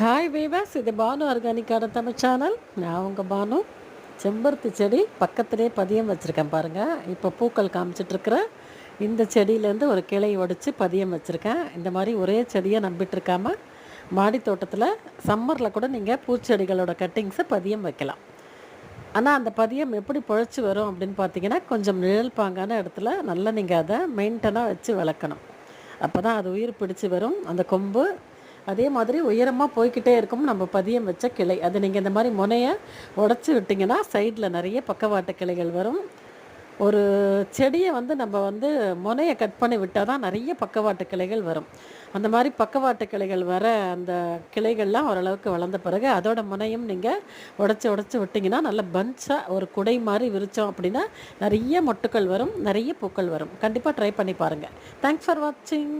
Hi வீவாஸ் இது Banu ஆர்கானிக்கான Tamil channel நான் உங்கள் பானு. செம்பருத்தி செடி பக்கத்துலேயே பதியம் வச்சுருக்கேன் பாருங்கள் இப்போ பூக்கள் காமிச்சிட்ருக்கிறேன் இந்த செடியிலேருந்து ஒரு கிளை ஒடிச்சு பதியம் வச்சுருக்கேன். இந்த மாதிரி ஒரே செடியை நம்பிட்டுருக்காமல் மாடி தோட்டத்தில் சம்மரில் கூட நீங்கள் பூச்செடிகளோட கட்டிங்ஸை பதியம் வைக்கலாம். ஆனால் அந்த பதியம் எப்படி பொழைச்சி வரும் அப்படின்னு பார்த்தீங்கன்னா கொஞ்சம் நிழல் பாங்கான இடத்துல நல்லா நீங்கள் அதை மெயின்டனாக வச்சு வளர்க்கணும். அப்போ தான் அது உயிர் பிடிச்சி வரும். அந்த கொம்பு அதே மாதிரி உயரமாக போய்கிட்டே இருக்கும் நம்ம பதியம் வச்ச கிளை. அது நீங்கள் இந்த மாதிரி முனையை உடச்சி விட்டிங்கன்னா சைடில் நிறைய பக்கவாட்டு கிளைகள் வரும். ஒரு செடியை வந்து நம்ம வந்து முனையை கட் பண்ணி விட்டால் தான் நிறைய பக்கவாட்டு கிளைகள் வரும். அந்த மாதிரி பக்கவாட்டு கிளைகள் வர அந்த கிளைகள்லாம் ஓரளவுக்கு வளர்ந்த பிறகு அதோட முனையும் நீங்கள் உடச்சி உடச்சி விட்டிங்கன்னா நல்ல பஞ்சாக ஒரு குடை மாதிரி விரித்தோம் அப்படின்னா நிறைய மொட்டுக்கள் வரும் நிறைய பூக்கள் வரும். கண்டிப்பாக ட்ரை பண்ணி பாருங்கள் தேங்க்ஸ் ஃபார் வாட்சிங்